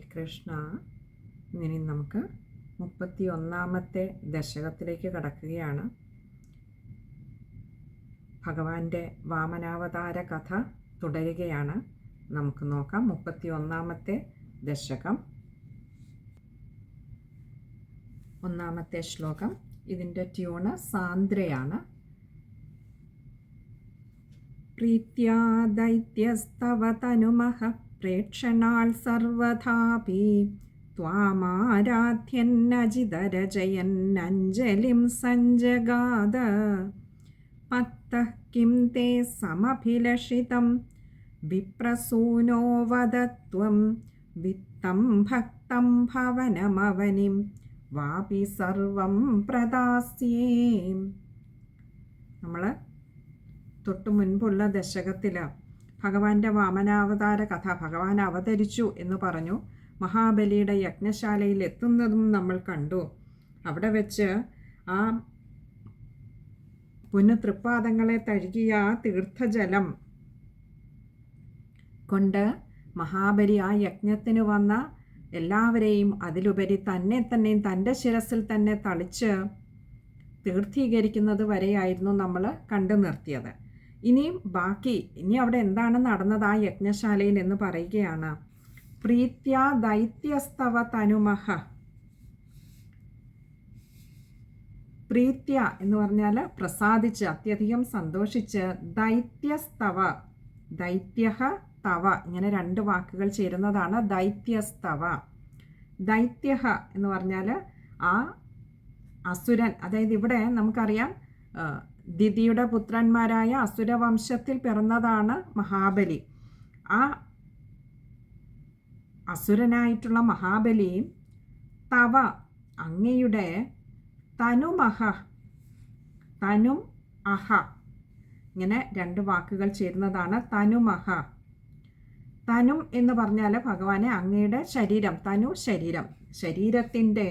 കൃഷ്ണ ഇനി നമുക്ക് മുപ്പത്തി ഒന്നാമത്തെ ദശകത്തിലേക്ക് കടക്കുകയാണ്. ഭഗവാന്റെ വാമനാവതാര കഥ തുടരുകയാണ്. നമുക്ക് നോക്കാം മുപ്പത്തി ഒന്നാമത്തെ ദശകം. ഒന്നാമത്തെ ശ്ലോകം. ഇതിന്റെ ട്യൂണ് സാന്ദ്രയാണ്. പ്രീത്യാ ദൈത്യസ്തവ തനുമഹ പ്രേക്ഷണാൽ സർവഥാപി त्वामाराध्यन्नजितरजयन्नञ्जलिं सञ्जगाद पत्तः किं ते समभिलषितं विप्रसूनो वद त्वं वित्तं भक्तं भवनमवनिं वापि सर्वं प्रदास्ये നമ്മൾ തൊട്ടു മുൻപുള്ള ദശകത്തിൽ ഭഗവാന്റെ വാമനാവതാര കഥ ഭഗവാൻ അവതരിച്ചു എന്ന് പറഞ്ഞു. മഹാബലിയുടെ യജ്ഞശാലയിൽ എത്തുന്നതും നമ്മൾ കണ്ടു. അവിടെ വെച്ച് ആ പുനഃതൃപ്പാദങ്ങളെ തഴുകിയ ആ തീർത്ഥജലം കൊണ്ട് മഹാബലി ആ യജ്ഞത്തിന് വന്ന എല്ലാവരെയും അതിലുപരി തന്നെ തന്നെയും തന്റെ ശിരസിൽ തന്നെ തളിച്ച് തീർത്ഥീകരിക്കുന്നത് വരെയായിരുന്നു നമ്മൾ കണ്ടു നിർത്തിയത്. ഇനിയും ബാക്കി ഇനി അവിടെ എന്താണ് നടന്നത് ആ യജ്ഞശാലയിൽ എന്ന് പറയുകയാണ്. പ്രീത്യ ദൈത്യസ്തവ തനുമഹ. പ്രീത്യ എന്ന് പറഞ്ഞാൽ പ്രസാദിച്ച് അത്യധികം സന്തോഷിച്ച് ദൈത്യസ്തവ ദൈത്യ തവ ഇങ്ങനെ രണ്ട് വാക്കുകൾ ചേരുന്നതാണ് ദൈത്യസ്തവ. ദൈത്യ എന്ന് പറഞ്ഞാൽ ആ അസുരൻ അതായത് ഇവിടെ നമുക്കറിയാം ദിതിയുടെ പുത്രന്മാരായ അസുരവംശത്തിൽ പിറന്നതാണ് മഹാബലി. ആ അസുരനായിട്ടുള്ള മഹാബലി തവ അങ്ങയുടെ തനുമഹ തനും അഹ ഇങ്ങനെ രണ്ട് വാക്കുകൾ ചേരുന്നതാണ് തനുമഹ. തനും എന്ന് പറഞ്ഞാൽ ഭഗവാനെ അങ്ങയുടെ ശരീരം തനു ശരീരം. ശരീരത്തിന്റെ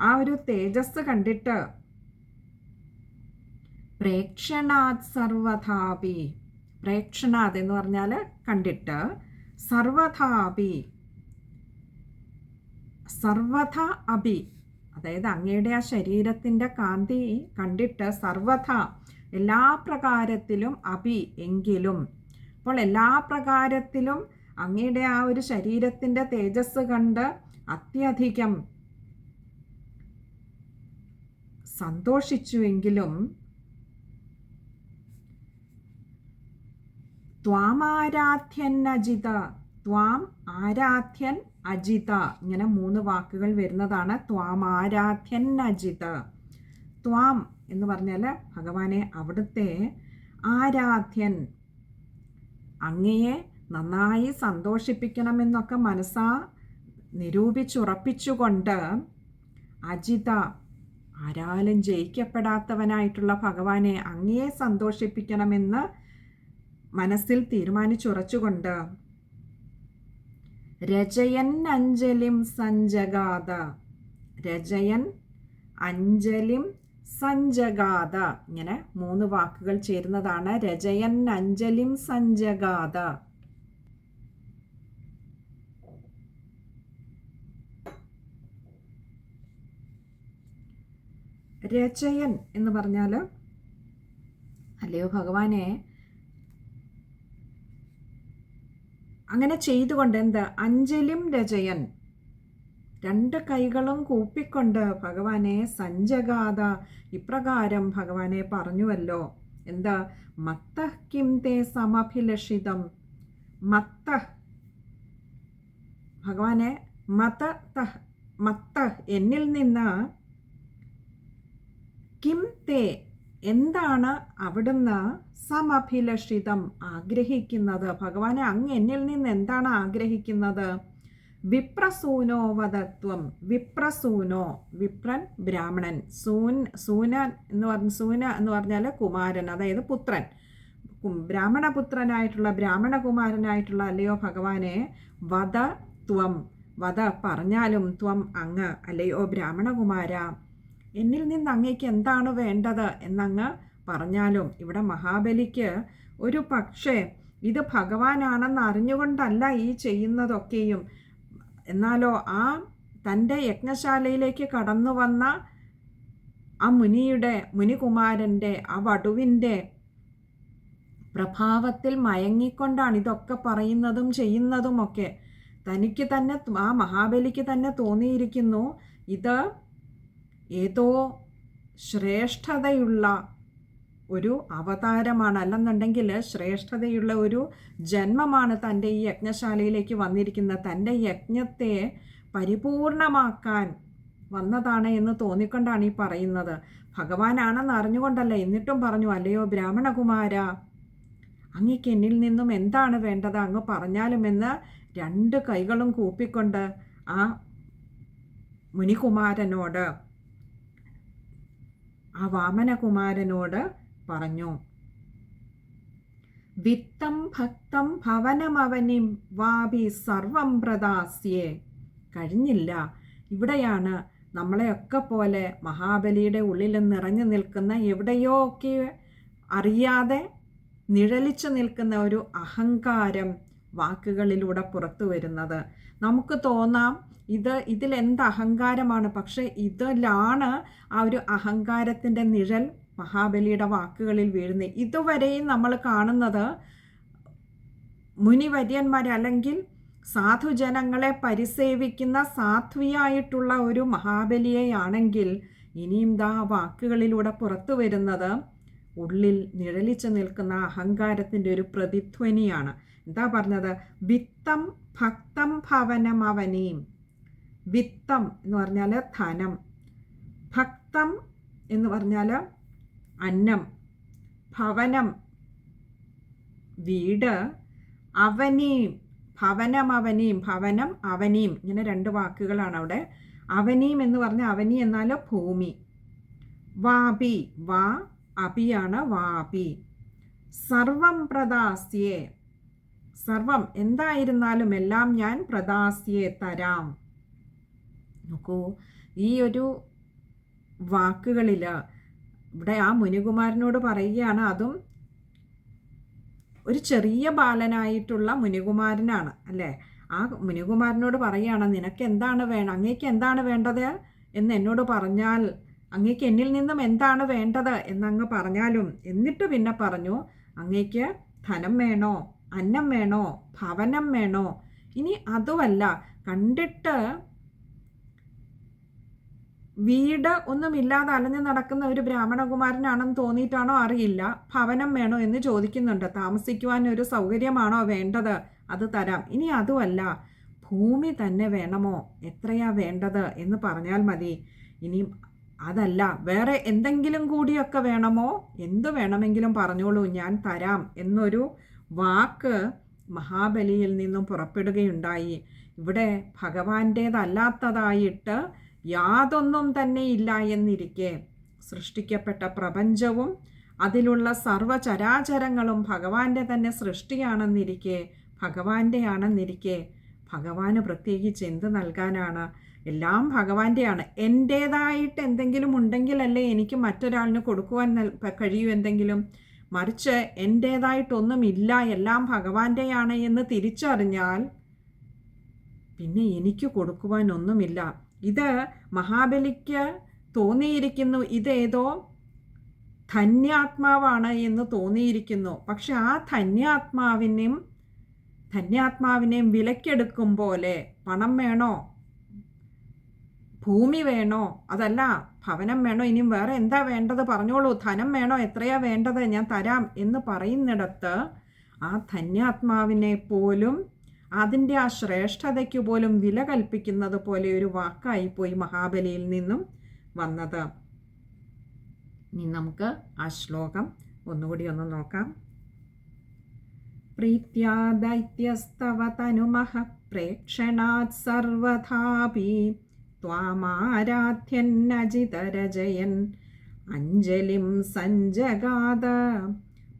ആ ഒരു തേജസ് കണ്ടിട്ട് പ്രേക്ഷണാത് സർവഥാപി. പ്രേക്ഷണാത് എന്ന് പറഞ്ഞാൽ കണ്ടിട്ട് സർവഥാപി. സർവഥ അഭി. അതായത് അങ്ങയുടെ ആ ശരീരത്തിന്റെ കാന്തി കണ്ടിട്ട് സർവഥ എല്ലാ പ്രകാരത്തിലും അഭി എങ്കിലും. അപ്പോൾ എല്ലാ പ്രകാരത്തിലും അങ്ങയുടെ ആ ഒരു ശരീരത്തിന്റെ തേജസ് കണ്ട് അത്യധികം സന്തോഷിച്ചുവെങ്കിലും ത്വാമാരാധ്യൻ അജിത. ത്വാം ആരാധ്യൻ അജിത. ഇങ്ങനെ മൂന്ന് വാക്കുകൾ വരുന്നതാണ് ത്വാമാരാധ്യൻ അജിത. ത്വാം എന്ന് പറഞ്ഞാൽ ഭഗവാനെ അവിടുത്തെ ആരാധ്യൻ. അങ്ങയെ നന്നായി സന്തോഷിപ്പിക്കണമെന്നൊക്കെ മനസ്സാ നിരൂപിച്ചുറപ്പിച്ചുകൊണ്ട് അജിത ആരാലും ജയിക്കപ്പെടാത്തവനായിട്ടുള്ള ഭഗവാനെ അങ്ങയെ സന്തോഷിപ്പിക്കണമെന്ന് മനസ്സിൽ തീരുമാനിച്ചുറച്ചുകൊണ്ട് രജയൻ അഞ്ജലിം സഞ്ജഗാത രജയൻ അഞ്ജലിം സഞ്ജഗാത ഇങ്ങനെ മൂന്ന് വാക്കുകൾ ചേരുന്നതാണ്. രജയൻ അഞ്ജലിം സഞ്ജഗാത രചയൻ എന്ന് പറഞ്ഞാൽ അല്ലയോ ഭഗവാനെ അങ്ങനെ ചെയ്തുകൊണ്ട് എന്ത്? അഞ്ജലിം രചയൻ. രണ്ട് കൈകളും കൂപ്പിക്കൊണ്ട് ഭഗവാനെ സഞ്ജഗാത ഇപ്രകാരം ഭഗവാനെ പറഞ്ഞുവല്ലോ. എന്താ? മത്ത കിം തേ സമഭിലഷിതം. മത്ത. ഭഗവാനെ മത മത്ത എന്നിൽ നിന്ന് കിം തേ എന്താണ് അവിടുന്ന് സമഭിലഷിതം ആഗ്രഹിക്കുന്നത്? ഭഗവാനെ അങ്ങ് എന്നിൽ നിന്ന് എന്താണ് ആഗ്രഹിക്കുന്നത്? വിപ്രസൂനോ വധത്വം വിപ്രസൂനോ വിപ്രൻ ബ്രാഹ്മണൻ. സൂൻ സൂന എന്ന് പറഞ്ഞ സൂന എന്ന് പറഞ്ഞാൽ കുമാരൻ അതായത് പുത്രൻ. ബ്രാഹ്മണപുത്രനായിട്ടുള്ള ബ്രാഹ്മണകുമാരനായിട്ടുള്ള അല്ലയോ ഭഗവാനെ വധ ത്വം വധ പറഞ്ഞാലും ത്വം അങ്ങ് അല്ലയോ ബ്രാഹ്മണകുമാര. എന്നിൽ നിന്ന് അങ്ങേക്ക് എന്താണ് വേണ്ടത്? എന്നങ്ങ് പറഞ്ഞാലും ഇവിടെ മഹാബലിക്ക് ഒരു പക്ഷേ ഇത് ഭഗവാനാണെന്ന് അറിഞ്ഞുകൊണ്ടല്ല ഈ ചെയ്യുന്നതൊക്കെയും. എന്നാലോ ആ തന്റെ യജ്ഞശാലയിലേക്ക് കടന്നു വന്ന ആ മുനിയുടെ മുനികുമാരന്റെ ആ വടുവിന്റെ പ്രഭാവത്തിൽ മയങ്ങിക്കൊണ്ടാണ് ഇതൊക്കെ പറയുന്നതും ചെയ്യുന്നതുമൊക്കെ. തനിക്ക് തന്നെ ആ മഹാബലിക്ക് തന്നെ തോന്നിയിരിക്കുന്നു. ഇത് ഏതോ ശ്രേഷ്ഠതയുള്ള ഒരു അവതാരമാണ്. അല്ലെന്നുണ്ടെങ്കിൽ ശ്രേഷ്ഠതയുള്ള ഒരു ജന്മമാണ് തന്റെ ഈ യജ്ഞശാലയിലേക്ക് വന്നിരിക്കുന്നത്. തന്റെ യജ്ഞത്തെ പരിപൂർണമാക്കാൻ വന്നതാണ് എന്ന് തോന്നിക്കൊണ്ടാണ് ഈ പറയുന്നത്. ഭഗവാനാണെന്ന് അറിഞ്ഞുകൊണ്ടല്ല എന്നിട്ടും പറഞ്ഞു അല്ലയോ ബ്രാഹ്മണകുമാര അങ്ങേക്ക് എന്നിൽ നിന്നും എന്താണ് വേണ്ടത്? അങ്ങ് പറഞ്ഞാലുമെന്ന് രണ്ട് കൈകളും കൂപ്പിക്കൊണ്ട് ആ മുനികുമാരനോട് ആ വാമനകുമാരനോട് പറഞ്ഞു വിത്തം ഭക്തം ഭവനമവനിം വാപി സർവം പ്രദാസ്യേ. കഴിഞ്ഞില്ല. ഇവിടെയാണ് നമ്മളെയൊക്കെ പോലെ മഹാബലിയുടെ ഉള്ളിൽ നിറഞ്ഞു നിൽക്കുന്ന എവിടെയോ ഒക്കെ അറിയാതെ നിഴലിച്ചു നിൽക്കുന്ന ഒരു അഹങ്കാരം വാക്കുകളിലൂടെ പുറത്തു വരുന്നത്. നമുക്ക് തോന്നാം ഇത് ഇതിലെന്ത് അഹങ്കാരമാണ് പക്ഷേ ഇതിലാണ് ആ ഒരു അഹങ്കാരത്തിന്റെ നിഴൽ മഹാബലിയുടെ വാക്കുകളിൽ വീഴുന്നത്. ഇതുവരെയും നമ്മൾ കാണുന്നത് മുനിവര്യന്മാർ അല്ലെങ്കിൽ സാധുജനങ്ങളെ പരിസേവിക്കുന്ന സാധ്വിയായിട്ടുള്ള ഒരു മഹാബലിയെയാണെങ്കിൽ ഇനിയും ദാ വാക്കുകളിലൂടെ പുറത്തു വരുന്നത് ഉള്ളിൽ നിഴലിച്ചു നിൽക്കുന്ന അഹങ്കാരത്തിന്റെ ഒരു പ്രതിധ്വനിയാണ്. എന്താ പറഞ്ഞത്? വിത്തം ഭക്തം ഭവനം അവനീം വിത്തം എന്ന് പറഞ്ഞാൽ ധനം. ഭക്തം എന്ന് പറഞ്ഞാൽ അന്നം. ഭവനം. വീട്. അവനീം. ഭവനം അവനീം. ഭവനം അവനീം. ഇങ്ങനെ രണ്ട് വാക്കുകളാണ് അവിടെ. അവനീം എന്ന് പറഞ്ഞാൽ അവനി എന്നാൽ ഭൂമി. വാപി. വാ അപിയാണ് വാപി. സർവം പ്രദാസ്യേ. സർവം എന്തായിരുന്നാലും എല്ലാം ഞാൻ പ്രദാസ്യേ തരാം. നോക്കൂ. ഈ ഒരു വാക്കുകളിൽ ഇവിടെ ആ മുനികുമാരനോട് പറയുകയാണ് അതും ഒരു ചെറിയ ബാലനായിട്ടുള്ള മുനികുമാരനാണ്. അല്ലേ? ആ മുനികുമാരനോട് പറയുകയാണ് നിനക്ക് എന്താണ് വേണം അങ്ങേക്ക് എന്താണ് വേണ്ടത് എന്ന് എന്നോട് പറഞ്ഞാൽ അങ്ങേക്ക് എന്നിൽ നിന്നും എന്താണ് വേണ്ടത് എന്നങ്ങ് പറഞ്ഞാലും എന്നിട്ട് പിന്നെ പറഞ്ഞു അങ്ങേക്ക് ധനം വേണോ അന്നം വേണോ ഭവനം വേണോ? ഇനി അതുമല്ല കണ്ടിട്ട് വീട് ഒന്നുമില്ലാതെ അലഞ്ഞു നടക്കുന്ന ഒരു ബ്രാഹ്മണകുമാരനാണെന്ന് തോന്നിയിട്ടാണോ അറിയില്ല. ഭവനം വേണോ എന്ന് ചോദിക്കുന്നുണ്ട്. താമസിക്കുവാൻ ഒരു സൗകര്യമാണോ വേണ്ടത്? അത് തരാം. ഇനി അതുമല്ല. ഭൂമി തന്നെ വേണമോ? എത്രയാ വേണ്ടത് എന്ന് പറഞ്ഞാൽ മതി. ഇനി അതല്ല. വേറെ എന്തെങ്കിലും കൂടിയൊക്കെ വേണമോ? എന്തു വേണമെങ്കിലും പറഞ്ഞോളൂ. ഞാൻ തരാം എന്നൊരു വാക്ക് മഹാബലിയിൽ നിന്നും പുറപ്പെടുകയുണ്ടായി. ഇവിടെ ഭഗവാന്റേതല്ലാത്തതായിട്ട് യാതൊന്നും തന്നെ ഇല്ല എന്നിരിക്കെ സൃഷ്ടിക്കപ്പെട്ട പ്രപഞ്ചവും അതിലുള്ള സർവചരാചരങ്ങളും ഭഗവാന്റെ തന്നെ സൃഷ്ടിയാണെന്നിരിക്കെ ഭഗവാന്റെ ആണെന്നിരിക്കെ ഭഗവാന് പ്രത്യേകിച്ച് എന്ത് നൽകാനാണ്? എല്ലാം ഭഗവാന്റെയാണ്. എന്റേതായിട്ട് എന്തെങ്കിലും ഉണ്ടെങ്കിലല്ലേ എനിക്ക് മറ്റൊരാളിന് കൊടുക്കുവാൻ കഴിയൂ എന്തെങ്കിലും? മറിച്ച് എന്റേതായിട്ടൊന്നുമില്ല എല്ലാം ഭഗവാന്റെയാണ് എന്ന് തിരിച്ചറിഞ്ഞാൽ പിന്നെ എനിക്ക് കൊടുക്കുവാൻ ഒന്നുമില്ല. ഇത് മഹാബലിക്ക് തോന്നിയിരിക്കുന്നു. ഇതേതോ ധന്യാത്മാവാണ് എന്ന് തോന്നിയിരിക്കുന്നു. പക്ഷെ ആ ധന്യാത്മാവിനെയും ധന്യാത്മാവിനെയും വിലക്കെടുക്കും പോലെ പണം വേണോ? ഭൂമി വേണോ? അതല്ല ഭവനം വേണോ? ഇനിയും വേറെ എന്താ വേണ്ടത്? പറഞ്ഞോളൂ. ധനം വേണോ? എത്രയാ വേണ്ടത്? ഞാൻ തരാം എന്ന് പറയുന്നിടത്ത് ആ ധന്യാത്മാവിനെ പോലും അതിന്റെ ആ ശ്രേഷ്ഠതയ്ക്ക് പോലും വില കൽപ്പിക്കുന്നത് പോലെ ഒരു വാക്കായിപ്പോയി മഹാബലിയിൽ നിന്നും വന്നത്. ഇനി നമുക്ക് ആ ശ്ലോകം ഒന്നുകൂടി ഒന്ന് നോക്കാം. പ്രീത്യാ ദൈത്യസ്തവ തനുമഹ പ്രേക്ഷണാത് സർവഥാപി ത്വാമാരാധ്യന്നജിതരജയൻ അഞ്ജലിം സഞ്ജഗാദ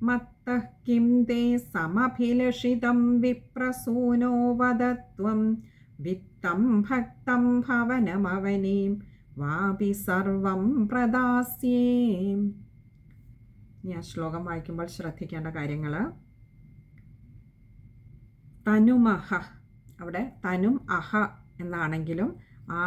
मत्तः किं ते समभिलषितं विप्रसूनो वदत्वं वित्तं भक्तं भवनमवनीं വാപി സർവം പ്രദാസ്യേ ഇനി ആ ശ്ലോകം വായിക്കുമ്പോൾ ശ്രദ്ധിക്കേണ്ട കാര്യങ്ങൾ തനുമഹ അവിടെ തനും അഹ എന്നാണെങ്കിലും ആ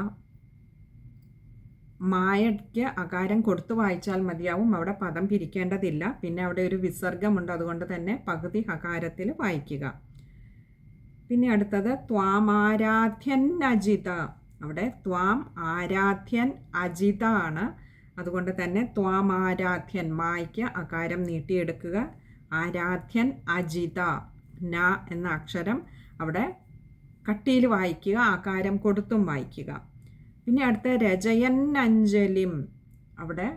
മായയ്ക്ക് അകാരം കൊടുത്തു വായിച്ചാൽ മതിയാവും. അവിടെ പദം പിരിക്കേണ്ടതില്ല. പിന്നെ അവിടെ ഒരു വിസർഗമുണ്ട്. അതുകൊണ്ട് തന്നെ പകുതി ഹകാരത്തിൽ വായിക്കുക. പിന്നെ അടുത്തത് ത്വാമാരാധ്യൻ അജിത. അവിടെ ത്വാം ആരാധ്യൻ അജിത ആണ്. അതുകൊണ്ട് തന്നെ ത്വാമാരാധ്യൻ മായ്ക്ക് അകാരം നീട്ടിയെടുക്കുക. ആരാധ്യൻ അജിത ന എന്ന അക്ഷരം അവിടെ കട്ടിയിൽ വായിക്കുക. ആകാരം കൊടുത്തും വായിക്കുക. പിന്നെ അടുത്ത രജയൻ അഞ്ജലിം. അവിടെ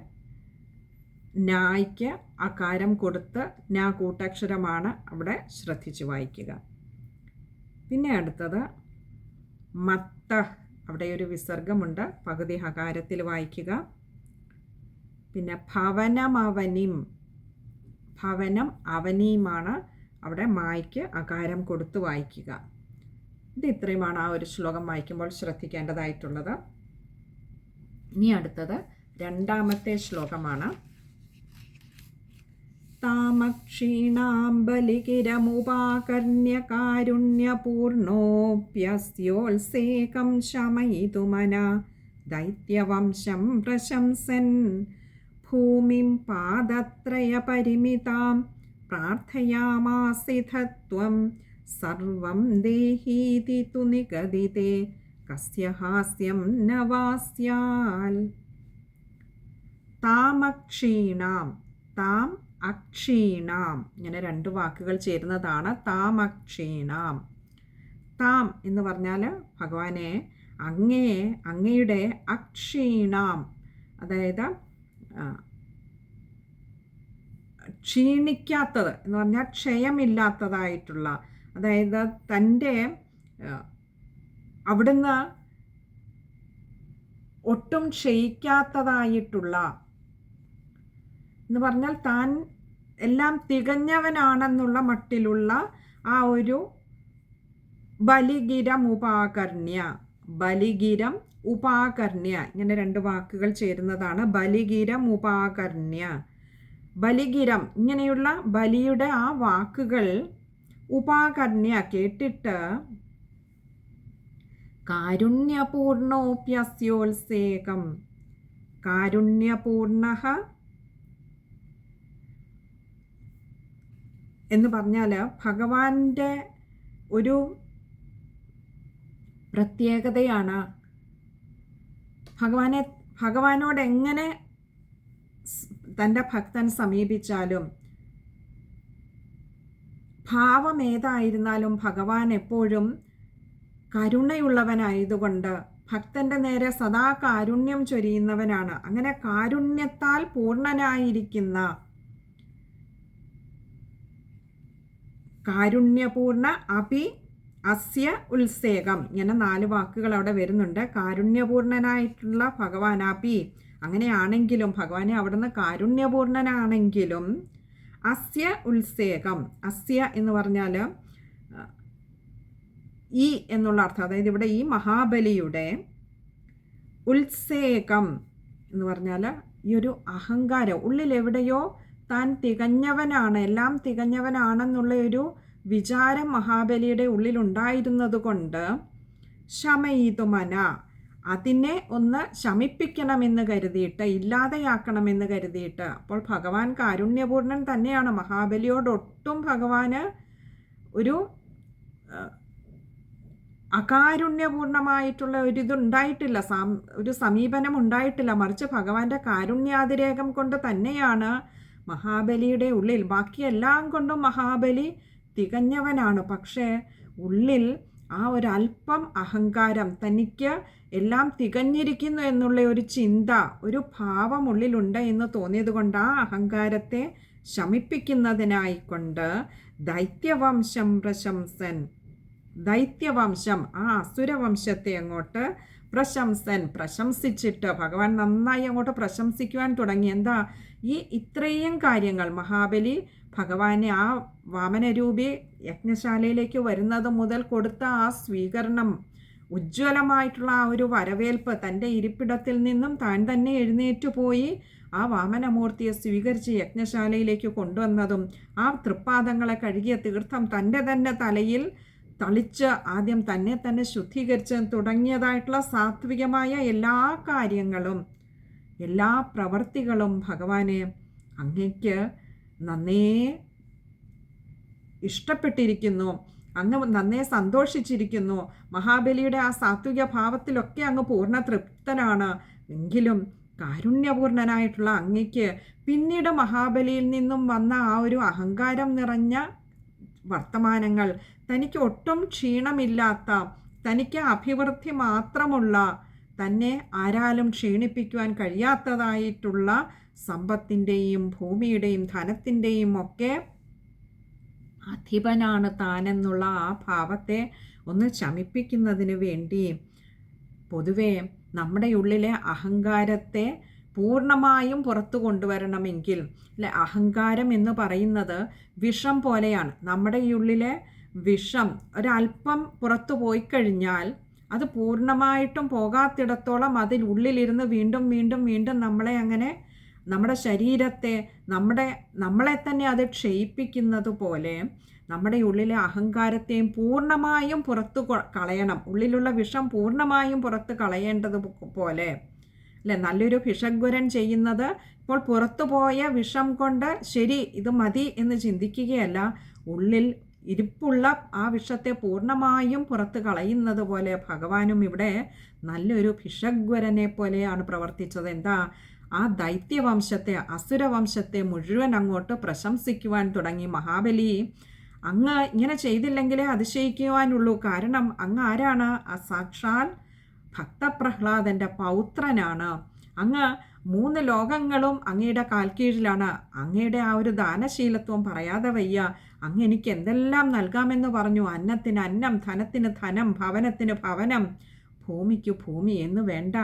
നായ്ക്ക് അകാരം കൊടുത്ത് നാ കൂട്ടക്ഷരമാണ് അവിടെ ശ്രദ്ധിച്ച് വായിക്കുക. പിന്നെ അടുത്തത് മത്ത. അവിടെ ഒരു വിസർഗമുണ്ട്. പകുതി ഹകാരത്തിൽ വായിക്കുക. പിന്നെ ഭവനമവനിം ഭവനം അവനിയുമാണ് അവിടെ മായ്ക്ക് അകാരം കൊടുത്ത് വായിക്കുക. ഇത് ഇത്രയുമാണ് ആ ഒരു ശ്ലോകം വായിക്കുമ്പോൾ ശ്രദ്ധിക്കേണ്ടതായിട്ടുള്ളത്. ഇനി അടുത്തത് രണ്ടാമത്തെ ശ്ലോകമാണ്. താമക്ഷീണാം ബലികിരമുപാകർണ്യകാരുണ്യപൂർണോപ്യസ്യോത്സേകം ശമയിതുമന ദൈത്യവംശം പ്രശംസൻ. ഭൂമിം പാദത്രയപരിമിതാം പ്രാർത്ഥയാമാസിധത്വം. സർവം ദേഹീതി തു നിഗദിതേ കസ്യ ഹാസ്യം നവാസ്യാൽ താമക്ഷീണാം താം അക്ഷീണാം. ഇങ്ങനെ രണ്ട് വാക്കുകൾ ചേരുന്നതാണ് താമക്ഷീണാം താം എന്ന് പറഞ്ഞാൽ ഭഗവാനെ അങ്ങയെ അങ്ങയുടെ അക്ഷീണാം. അതായത് ക്ഷീണിക്കാത്തത് എന്ന് പറഞ്ഞാൽ ക്ഷയമില്ലാത്തതായിട്ടുള്ള അതായത് തന്റെ അവിടുന്ന് ഒട്ടും ക്ഷയിക്കാത്തതായിട്ടുള്ള എന്ന് പറഞ്ഞാൽ താൻ എല്ലാം തികഞ്ഞവനാണെന്നുള്ള മട്ടിലുള്ള ആ ഒരു ബലിഗിരം ഉപാകർണ്യ ബലിഗിരം ഉപാകർണ്യ. ഇങ്ങനെ രണ്ട് വാക്കുകൾ ചേരുന്നതാണ്. ബലിഗിരം ഉപാകർണ്യ. ബലിഗിരം ഇങ്ങനെയുള്ള ബലിയുടെ ആ വാക്കുകൾ ഉപാകർണ്യ കേട്ടിട്ട് കാരുണ്യപൂർണോപ്യസ്യോത്സേകം. കാരുണ്യപൂർണ എന്ന് പറഞ്ഞാൽ ഭഗവാന്റെ ഒരു പ്രത്യേകതയാണ്. ഭഗവാനെ ഭഗവാനോട് എങ്ങനെ തന്റെ ഭക്തൻ സമീപിച്ചാലും ഭാവം ഏതായിരുന്നാലും ഭഗവാൻ എപ്പോഴും കരുണയുള്ളവനായതുകൊണ്ട് ഭക്തന്റെ നേരെ സദാ കാരുണ്യം ചൊരിയുന്നവനാണ്. അങ്ങനെ കാരുണ്യത്താൽ പൂർണനായിരിക്കുന്ന കാരുണ്യപൂർണ അപി അസ്യ ഉത്സേകം. ഇങ്ങനെ നാല് വാക്കുകൾ അവിടെ വരുന്നുണ്ട്. കാരുണ്യപൂർണനായിട്ടുള്ള ഭഗവാൻ അപി അങ്ങനെയാണെങ്കിലും ഭഗവാനെ അവിടുന്ന് കാരുണ്യപൂർണനാണെങ്കിലും അസ്യ ഉത്സേകം. അസ്യ എന്ന് പറഞ്ഞാൽ ഈ എന്നുള്ള അർത്ഥം അതായത് ഇവിടെ ഈ മഹാബലിയുടെ ഉത്സേകം എന്ന് പറഞ്ഞാൽ ഈ ഒരു അഹങ്കാരം. ഉള്ളിൽ എവിടെയോ താൻ തികഞ്ഞവനാണ് എല്ലാം തികഞ്ഞവനാണെന്നുള്ള ഒരു വിചാരം മഹാബലിയുടെ ഉള്ളിലുണ്ടായിരുന്നത് കൊണ്ട് ശമയിതുമന അതിനെ ഒന്ന് ശമിപ്പിക്കണമെന്ന് കരുതിയിട്ട് ഇല്ലാതെയാക്കണമെന്ന് കരുതിയിട്ട്. അപ്പോൾ ഭഗവാൻ കാരുണ്യപൂർണൻ തന്നെയാണ് മഹാബലിയോടൊട്ടും ഭഗവാന് ഒരു അകാരുണ്യപൂർണമായിട്ടുള്ള ഒരു ഉണ്ടായിട്ടില്ല ഒരു സമീപനം ഉണ്ടായിട്ടില്ല. മറിച്ച് ഭഗവാന്റെ കാരുണ്യാതിരേകം കൊണ്ട് തന്നെയാണ് മഹാബലിയുടെ ഉള്ളിൽ. ബാക്കിയെല്ലാം കൊണ്ടും മഹാബലി തികഞ്ഞവനാണ്. പക്ഷേ ഉള്ളിൽ ആ ഒരു അല്പം അഹങ്കാരം തനിക്ക് എല്ലാം തികഞ്ഞിരിക്കുന്നു എന്നുള്ള ഒരു ചിന്ത ഒരു ഭാവം ഉള്ളിലുണ്ട് എന്ന് തോന്നിയത് കൊണ്ട് ആ അഹങ്കാരത്തെ ശമിപ്പിക്കുന്നതിനായിക്കൊണ്ട് ദൈത്യവംശം പ്രശംസൻ ദൈത്യവംശം ആ അസുരവംശത്തെ അങ്ങോട്ട് പ്രശംസൻ പ്രശംസിച്ചിട്ട് ഭഗവാൻ നന്നായി അങ്ങോട്ട് പ്രശംസിക്കുവാൻ തുടങ്ങി. എന്താ? ഈ ഇത്രയും കാര്യങ്ങൾ മഹാബലി ഭഗവാനെ ആ വാമനരൂപി യജ്ഞശാലയിലേക്ക് വരുന്നത് മുതൽ കൊടുത്ത ആ സ്വീകരണം ഉജ്ജ്വലമായിട്ടുള്ള ആ ഒരു വരവേൽപ്പ് തന്റെ ഇരിപ്പിടത്തിൽ നിന്നും താൻ തന്നെ എഴുന്നേറ്റു പോയി ആ വാമനമൂർത്തിയെ സ്വീകരിച്ച് യജ്ഞശാലയിലേക്ക് കൊണ്ടുവന്നതും ആ തൃപ്പാദങ്ങളെ കഴുകിയ തീർത്ഥം തന്റെ തന്നെ തലയിൽ തളിച്ച് ആദ്യം തന്നെ തന്നെ ശുദ്ധീകരിച്ച് തുടങ്ങിയതായിട്ടുള്ള സാത്വികമായ എല്ലാ കാര്യങ്ങളും എല്ലാ പ്രവർത്തികളും ഭഗവാനെ അങ്ങയ്ക്ക് നന്നേ ഇഷ്ടപ്പെട്ടിരിക്കുന്നു അങ്ങ് നന്നേ സന്തോഷിച്ചിരിക്കുന്നു. മഹാബലിയുടെ ആ സാത്വിക ഭാവത്തിലൊക്കെ അങ്ങ് പൂർണ തൃപ്തനാണ്. എങ്കിലും കാരുണ്യപൂർണനായിട്ടുള്ള അങ്ങയ്ക്ക് പിന്നീട് മഹാബലിയിൽ നിന്നും വന്ന ആ ഒരു അഹങ്കാരം നിറഞ്ഞ വർത്തമാനങ്ങൾ. തനിക്ക് ഒട്ടും ക്ഷീണമില്ലാത്ത തനിക്ക് അഭിവൃദ്ധി മാത്രമുള്ള തന്നെ ആരാലും ക്ഷീണിപ്പിക്കുവാൻ കഴിയാത്തതായിട്ടുള്ള സമ്പത്തിന്റെയും ഭൂമിയുടെയും ധനത്തിന്റെയും ഒക്കെ അധിപനാണ് താനെന്നുള്ള ആ ഭാവത്തെ ഒന്ന് ശമിപ്പിക്കുന്നതിന് വേണ്ടി പൊതുവേ നമ്മുടെ ഉള്ളിലെ അഹങ്കാരത്തെ പൂർണമായും പുറത്തു കൊണ്ടുവരണമെങ്കിൽ അല്ലെ? അഹങ്കാരം എന്ന് പറയുന്നത് വിഷം പോലെയാണ്. നമ്മുടെ ഈ ഉള്ളിലെ വിഷം ഒരല്പം പുറത്തു പോയി കഴിഞ്ഞാൽ അത് പൂർണമായിട്ടും പോകാത്തിടത്തോളം അതിനുള്ളിലിരുന്ന് വീണ്ടും വീണ്ടും വീണ്ടും നമ്മളെ അങ്ങനെ നമ്മുടെ ശരീരത്തെ നമ്മുടെ നമ്മളെ തന്നെ അത് ക്ഷയിപ്പിക്കുന്നത് പോലെ നമ്മുടെ ഉള്ളിലെ അഹങ്കാരത്തെയും പൂർണമായും പുറത്തു കളയണം. ഉള്ളിലുള്ള വിഷം പൂർണമായും പുറത്ത് കളയേണ്ടത് പോലെ അല്ലെ? നല്ലൊരു ഭിഷഗ്വരൻ ചെയ്യുന്നത് ഇപ്പോൾ പുറത്തു പോയ വിഷം കൊണ്ട് ശരി ഇത് മതി എന്ന് ചിന്തിക്കുകയല്ല. ഉള്ളിൽ ഇരിപ്പുള്ള ആ വിഷത്തെ പൂർണമായും പുറത്ത് കളയുന്നത് പോലെ ഭഗവാനും ഇവിടെ നല്ലൊരു ഭിഷഗ്വരനെ പോലെയാണ് പ്രവർത്തിച്ചത്. എന്താ? ആ ദൈത്യവംശത്തെ അസുരവംശത്തെ മുഴുവൻ അങ്ങോട്ട് പ്രശംസിക്കുവാൻ തുടങ്ങി. മഹാബലി അങ്ങ് ഇങ്ങനെ ചെയ്തില്ലെങ്കിലേ അതിശയിക്കുവാനുള്ളൂ. കാരണം അങ്ങ് ആരാണ്? ആ സാക്ഷാൽ ഭക്തപ്രഹ്ലാദന്റെ പൗത്രനാണ്. അങ്ങ് മൂന്ന് ലോകങ്ങളും അങ്ങയുടെ കാൽക്കീഴിലാണ്. അങ്ങയുടെ ആ ഒരു ദാനശീലത്വം പറയാതെ വയ്യ. അങ്ങ് എനിക്ക് എന്തെല്ലാം നൽകാമെന്ന് പറഞ്ഞു. അന്നത്തിന് അന്നം ധനത്തിന് ധനം ഭവനത്തിന് ഭവനം. ഭൂമിക്ക് ഭൂമി എന്ന് വേണ്ട.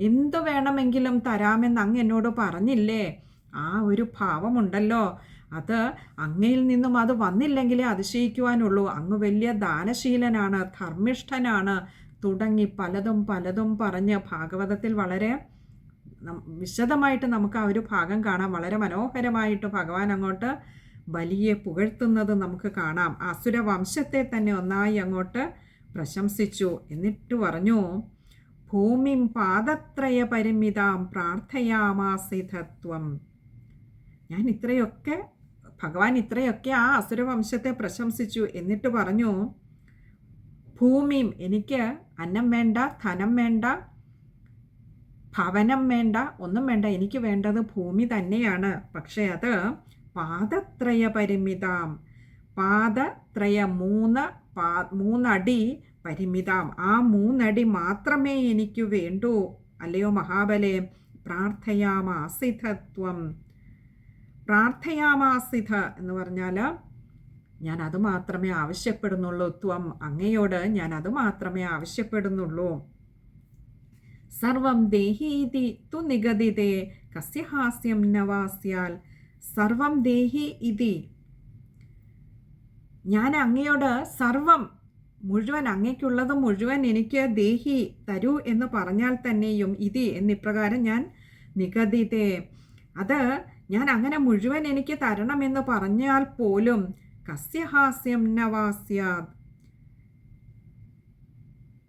എന്തു വേണമെങ്കിലും തരാമെന്ന് അങ്ങ് എന്നോട് പറഞ്ഞില്ലേ? ആ ഒരു ഭാവമുണ്ടല്ലോ. അത് അങ്ങയിൽ നിന്നും അത് വന്നില്ലെങ്കിലേ അതിശയിക്കുവാനുള്ളൂ. അങ്ങ് വലിയ ദാനശീലനാണ് ധർമ്മിഷ്ഠനാണ്. തുടങ്ങി പലതും പലതും പറഞ്ഞ് ഭാഗവതത്തിൽ വളരെ വിശദമായിട്ട് നമുക്ക് ആ ഒരു ഭാഗം കാണാം. വളരെ മനോഹരമായിട്ട് ഭഗവാൻ അങ്ങോട്ട് ബലിയെ പുകഴ്ത്തുന്നത് നമുക്ക് കാണാം. അസുര വംശത്തെ തന്നെ ഒന്നായി അങ്ങോട്ട് പ്രശംസിച്ചു. എന്നിട്ട് പറഞ്ഞു ഭൂമിം പാദത്രയ പരിമിതാം പ്രാർത്ഥയാമാസിതത്വം ഞാൻ ഇത്രയൊക്കെ ഭഗവാൻ ഇത്രയൊക്കെ ആ അസുരവംശത്തെ പ്രശംസിച്ചു. എന്നിട്ട് പറഞ്ഞു ഭൂമിയും എനിക്ക് അന്നം വേണ്ട ധനം വേണ്ട ഭവനം വേണ്ട ഒന്നും വേണ്ട. എനിക്ക് വേണ്ടത് ഭൂമി തന്നെയാണ്. പക്ഷേ അത് പാദത്രയ പരിമിതാം പാദത്രയ മൂന്ന് പാ മൂന്നടി പരിമിതാം. ആ മൂന്നടി മാത്രമേ എനിക്ക് വേണ്ടൂ. അല്ലയോ മഹാബലെ? പ്രാർത്ഥയാമാസിധത്വം. പ്രാർത്ഥയാമാസിധ എന്ന് പറഞ്ഞാൽ ഞാൻ അത് മാത്രമേ ആവശ്യപ്പെടുന്നുള്ളൂ. ത്വം. അങ്ങയോട് ഞാൻ അത് മാത്രമേ ആവശ്യപ്പെടുന്നുള്ളൂ. സർവം ദേഹീതി തു നിഗതിതേ. കസ്യ ഹാസ്യം നവാസ്യാൽ. സർവം ദേഹി ഇതി ഞാൻ അങ്ങയോട് സർവം മുഴുവൻ അങ്ങയ്ക്കുള്ളത് മുഴുവൻ എനിക്ക് ദേഹി തരൂ എന്ന് പറഞ്ഞാൽ തന്നെയും ഇതി എന്നിപ്രകാരം ഞാൻ നിഗതിതേ. അത് ഞാൻ അങ്ങനെ മുഴുവൻ എനിക്ക് തരണമെന്ന് പറഞ്ഞാൽ പോലും കസ്യഹാസ്യം നവാസ്യാത്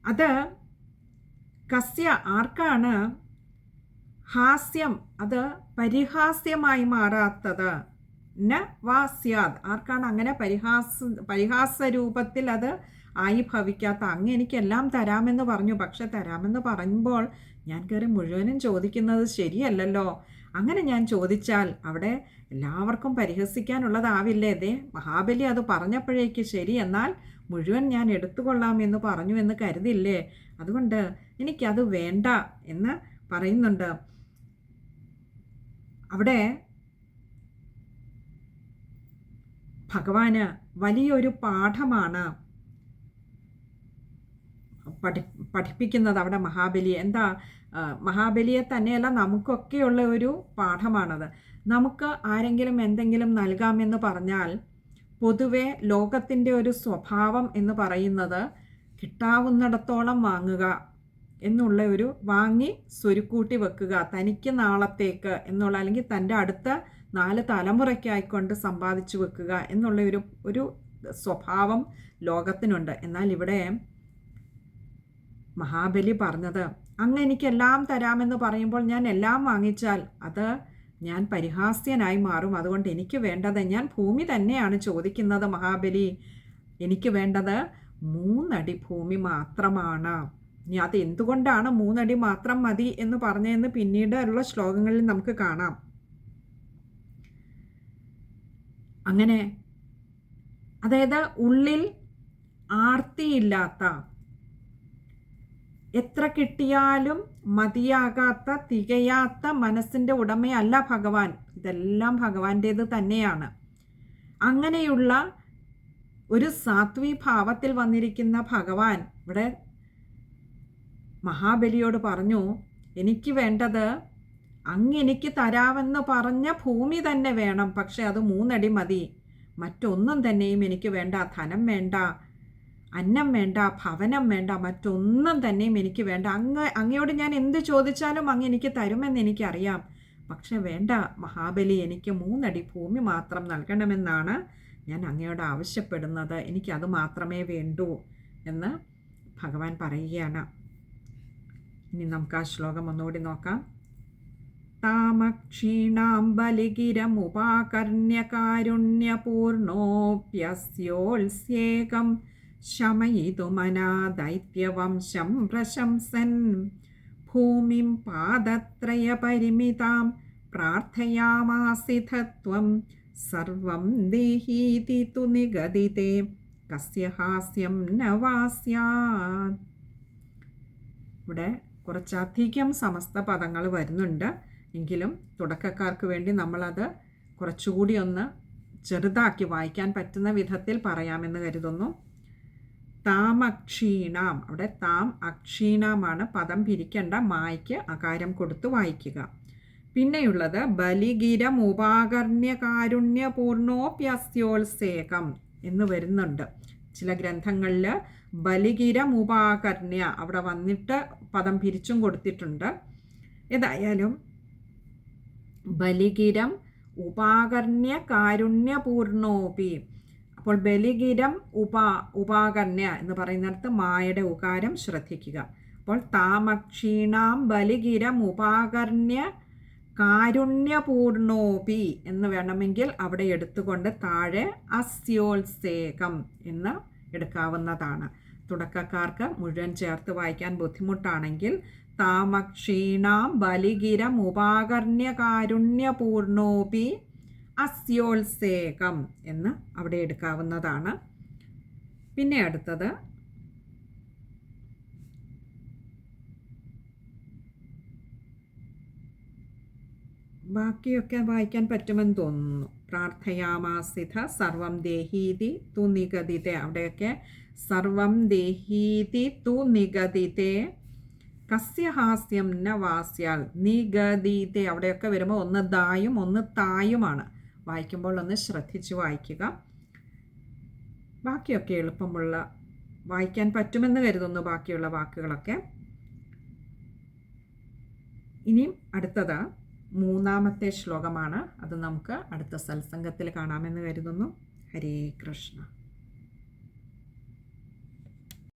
അത് കസ്യ ആർക്കാണ് ഹാസ്യം അത് പരിഹാസ്യമായി മാറാത്തത് ന വാസ്യാത് ആർക്കാണ് അങ്ങനെ പരിഹാസ പരിഹാസ രൂപത്തിൽ അത് ആയി ഭവിക്കാത്ത അങ്ങ് എനിക്കെല്ലാം തരാമെന്ന് പറഞ്ഞു. പക്ഷെ തരാമെന്ന് പറയുമ്പോൾ ഞാൻ കയറി മുഴുവനും ചോദിക്കുന്നത് ശരിയല്ലല്ലോ. അങ്ങനെ ഞാൻ ചോദിച്ചാൽ അവിടെ എല്ലാവർക്കും പരിഹസിക്കാനുള്ളതാവില്ലേ? അതെ മഹാബലി അത് പറഞ്ഞപ്പോഴേക്ക് ശരി എന്നാൽ മുഴുവൻ ഞാൻ എടുത്തുകൊള്ളാമെന്ന് പറഞ്ഞു എന്ന് കരുതില്ലേ? അതുകൊണ്ട് എനിക്കത് വേണ്ട എന്ന് പറയുന്നുണ്ട്. അവിടെ ഭഗവാന് വലിയൊരു പാഠമാണ് പഠി പഠിപ്പിക്കുന്നത് അവിടെ മഹാബലി. എന്താ? മഹാബലിയെ തന്നെയല്ല നമുക്കൊക്കെയുള്ള ഒരു പാഠമാണത്. നമുക്ക് ആരെങ്കിലും എന്തെങ്കിലും നൽകാമെന്ന് പറഞ്ഞാൽ പൊതുവെ ലോകത്തിന്റെ ഒരു സ്വഭാവം എന്ന് പറയുന്നത് കിട്ടാവുന്നിടത്തോളം വാങ്ങുക എന്നുള്ള ഒരു വാങ്ങി സ്വരുക്കൂട്ടി വെക്കുക തനിക്ക് നാളത്തേക്ക് എന്നുള്ള അല്ലെങ്കിൽ തന്റെ അടുത്ത നാല് തലമുറയ്ക്കായിക്കൊണ്ട് സമ്പാദിച്ചു വെക്കുക എന്നുള്ള ഒരു ഒരു സ്വഭാവം ലോകത്തിനുണ്ട്. എന്നാൽ ഇവിടെ മഹാബലി പറഞ്ഞത് അങ്ങ് എനിക്കെല്ലാം തരാമെന്ന് പറയുമ്പോൾ ഞാൻ എല്ലാം വാങ്ങിച്ചാൽ അത് ഞാൻ പരിഹാസ്യനായി മാറും. അതുകൊണ്ട് എനിക്ക് വേണ്ടത് ഞാൻ ഭൂമി തന്നെയാണ് ചോദിക്കുന്നത് മഹാബലി. എനിക്ക് വേണ്ടത് മൂന്നടി ഭൂമി മാത്രമാണ്. ഇനി അത് എന്തുകൊണ്ടാണ് മൂന്നടി മാത്രം മതി എന്ന് പറഞ്ഞതെന്ന് പിന്നീട് ഉള്ള ശ്ലോകങ്ങളിൽ നമുക്ക് കാണാം. അങ്ങനെ അതായത് ഉള്ളിൽ ആർത്തിയില്ലാത്ത എത്ര കിട്ടിയാലും മതിയാകാത്ത തികയാത്ത മനസ്സിന്റെ ഉടമയല്ല ഭഗവാൻ. ഇതെല്ലാം ഭഗവാന്റേത് തന്നെയാണ്. അങ്ങനെയുള്ള ഒരു സാത്വി ഭാവത്തിൽ വന്നിരിക്കുന്ന ഭഗവാൻ ഇവിടെ മഹാബലിയോട് പറഞ്ഞു എനിക്ക് വേണ്ടത് അങ്ങ് എനിക്ക് തരാമെന്ന് പറഞ്ഞ ഭൂമി തന്നെ വേണം. പക്ഷെ അത് മൂന്നടി മതി. മറ്റൊന്നും തന്നെയും എനിക്ക് വേണ്ട ധനം വേണ്ട. അന്നം വേണ്ട ഭവനം വേണ്ട മറ്റൊന്നും തന്നെയും എനിക്ക് വേണ്ട. അങ്ങ് അങ്ങയോട് ഞാൻ എന്ത് ചോദിച്ചാലും അങ്ങ് എനിക്ക് തരുമെന്ന് എനിക്കറിയാം. പക്ഷെ വേണ്ട മഹാബലി എനിക്ക് മൂന്നടി ഭൂമി മാത്രം നൽകണമെന്നാണ് ഞാൻ അങ്ങയോട് ആവശ്യപ്പെടുന്നത്. എനിക്ക് അത് മാത്രമേ വേണ്ടൂ എന്ന് ഭഗവാൻ പറയുകയാണ്. ഇനി നമുക്ക് ആ ശ്ലോകം ഒന്നുകൂടി നോക്കാം. താമക്ഷീണാം ബലിഗിരമുപാകർണ്യകാരുണ്യപൂർണോപ്യസ്യോത്സ്യേകം ശമയിതുമനാ ദൈത്യവംശം പ്രശംസൻ. ഭൂമിം പാദത്രയപരിമിതാം പ്രാർത്ഥയാമാസിധത്വം സർവം ദേഹീതി തു നിഗദിതേ കസ്യ ഹാസ്യം നവാസ്യാത് ഇവിടെ കുറച്ചധികം സമസ്ത പദങ്ങൾ വരുന്നുണ്ട്. എങ്കിലും തുടക്കക്കാർക്ക് വേണ്ടി നമ്മളത് കുറച്ചുകൂടി ഒന്ന് ചെറുതാക്കി വായിക്കാൻ പറ്റുന്ന വിധത്തിൽ പറയാമെന്ന് കരുതുന്നു. താം അക്ഷീണാം. അവിടെ താം അക്ഷീണാമാണ്. പദം പിരിക്കേണ്ട മായ്ക്ക് അകാരം കൊടുത്ത് വായിക്കുക. പിന്നെയുള്ളത് ബലിഗിരം ഉപാകർണ്യ കാരുണ്യപൂർണോപ്യസ്യോത്സേകം എന്ന് വരുന്നുണ്ട്. ചില ഗ്രന്ഥങ്ങളിൽ ബലിഗിരം ഉപാകർണ്യ അവിടെ വന്നിട്ട് പദം പിരിച്ചും കൊടുത്തിട്ടുണ്ട്. ഏതായാലും ബലിഗിരം ഉപാകർണ്യ കാരുണ്യപൂർണോപി അപ്പോൾ ബലിഗിരം ഉപാ ഉപാകന്യ എന്ന് പറയുന്നിടത്ത് മായയുടെ ഉകാരം ശ്രദ്ധിക്കുക. അപ്പോൾ താമക്ഷീണാം ബലിഗിരം ഉപാകർണ്യ കാരുണ്യപൂർണോപി എന്ന് വേണമെങ്കിൽ അവിടെ എടുത്തുകൊണ്ട് താഴെ അസ്യോത്സേകം എന്ന് എടുക്കാവുന്നതാണ്. തുടക്കക്കാർക്ക് മുഴുവൻ ചേർത്ത് വായിക്കാൻ ബുദ്ധിമുട്ടാണെങ്കിൽ താമക്ഷീണാം ബലിഗിരം ഉപാകർണ്യ കാരുണ്യപൂർണോപി അസ്യോത്സേകം എന്ന് അവിടെ എടുക്കാവുന്നതാണ്. പിന്നെ അടുത്തത്. ബാക്കിയൊക്കെ വായിക്കാൻ പറ്റുമെന്ന് തോന്നുന്നു. പ്രാർത്ഥയാമാസിത സർവം ദേഹീതി തു നിഗതിതെ. അവിടെയൊക്കെ സർവം ദേഹീതി തു നിഗതിതെ. കസ്യഹാസ്യം ന വാസ്യാൽ നിഗതിതെ. അവിടെയൊക്കെ വരുമ്പോൾ ഒന്ന് ദായും ഒന്ന് തായുമാണ്. വായിക്കുമ്പോൾ ഒന്ന് ശ്രദ്ധിച്ച് വായിക്കുക. ബാക്കിയൊക്കെ എളുപ്പമുള്ള വായിക്കാൻ പറ്റുമെന്ന് കരുതുന്നു ബാക്കിയുള്ള വാക്കുകളൊക്കെ. ഇനിയും അടുത്തത് മൂന്നാമത്തെ ശ്ലോകമാണ്. അത് നമുക്ക് അടുത്ത സത്സംഗത്തിൽ കാണാമെന്ന് കരുതുന്നു. ഹരേ കൃഷ്ണ.